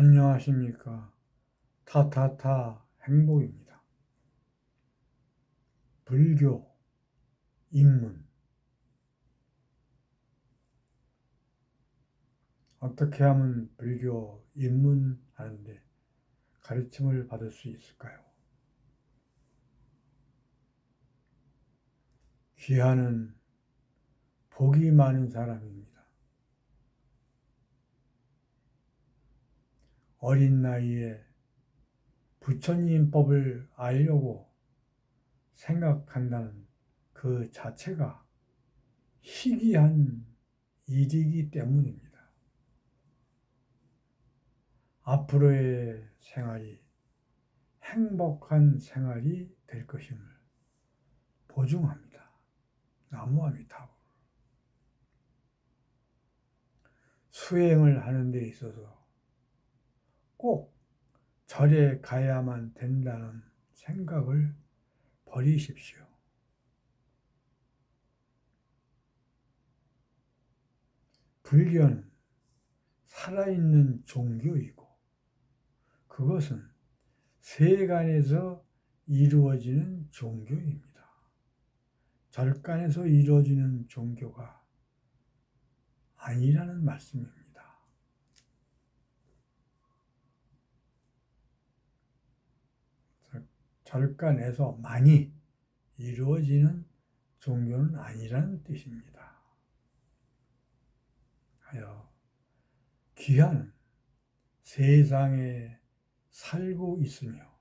안녕하십니까. 타타타 행복입니다. 불교 입문 어떻게 하면 불교 입문하는데 가르침을 받을 수 있을까요? 귀하는 복이 많은 사람입니다. 어린 나이에 부처님 법을 알려고 생각한다는 그 자체가 희귀한 일이기 때문입니다. 앞으로의 생활이 행복한 생활이 될 것임을 보증합니다. 나무아미타불. 수행을 하는 데 있어서 꼭 절에 가야만 된다는 생각을 버리십시오. 불교는 살아있는 종교이고 그것은 세간에서 이루어지는 종교입니다. 절간에서 이루어지는 종교가 아니라는 말씀입니다. 절간에서 많이 이루어지는 종교는 아니라는 뜻입니다. 하여 귀한 세상에 살고 있으며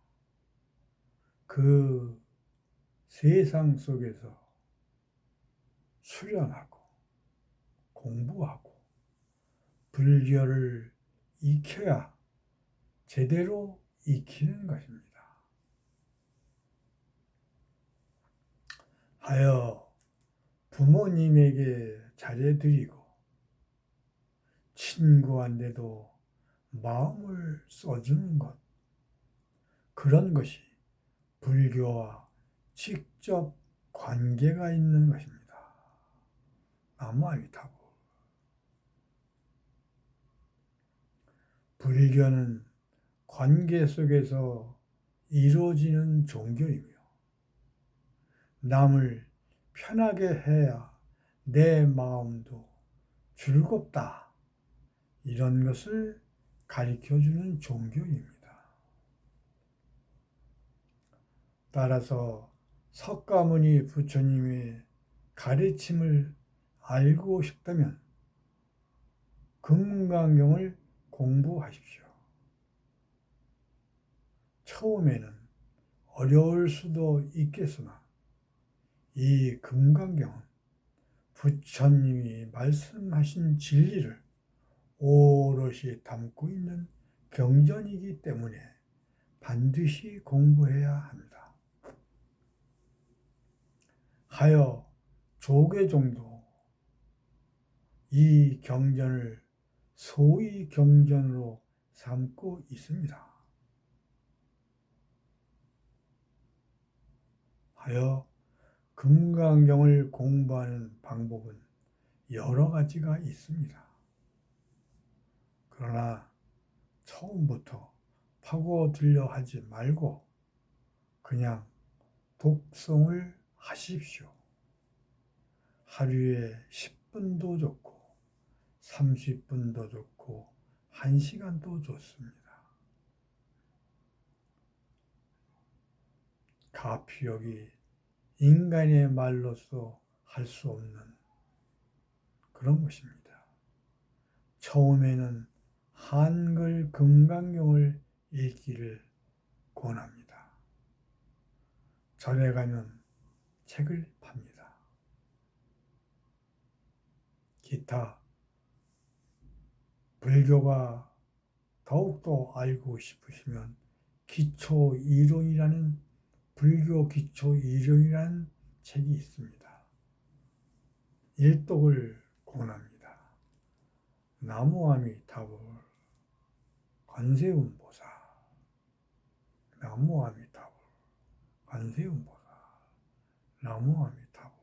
그 세상 속에서 수련하고 공부하고 불교를 익혀야 제대로 익히는 것입니다. 하여 부모님에게 잘해드리고 친구한테도 마음을 써주는 것. 그런 것이 불교와 직접 관계가 있는 것입니다. 나무아미타불 불교는 관계 속에서 이루어지는 종교이며 남을 편하게 해야 내 마음도 즐겁다. 이런 것을 가르쳐 주는 종교입니다. 따라서 석가모니 부처님의 가르침을 알고 싶다면 금강경을 공부하십시오. 처음에는 어려울 수도 있겠으나 이 금강경은 부처님이 말씀하신 진리를 오롯이 담고 있는 경전이기 때문에 반드시 공부해야 합니다. 하여 조계종도 이 경전을 소위 경전으로 삼고 있습니다. 하여 금강경을 공부하는 방법은 여러 가지가 있습니다. 그러나 처음부터 파고들려 하지 말고 그냥 독성을 하십시오. 하루에 10분도 좋고 30분도 좋고 1시간도 좋습니다. 가피역이 인간의 말로서 할 수 없는 그런 것입니다. 처음에는 한글 금강경을 읽기를 권합니다. 절에 가면 책을 팝니다. 기타 불교가 더욱더 알고 싶으시면 기초 이론이라는 불교 기초 이론이라는 책이 있습니다. 일독을 권합니다. 나무아미타불 관세음보사 나무아미타불 관세음보사 나무아미타불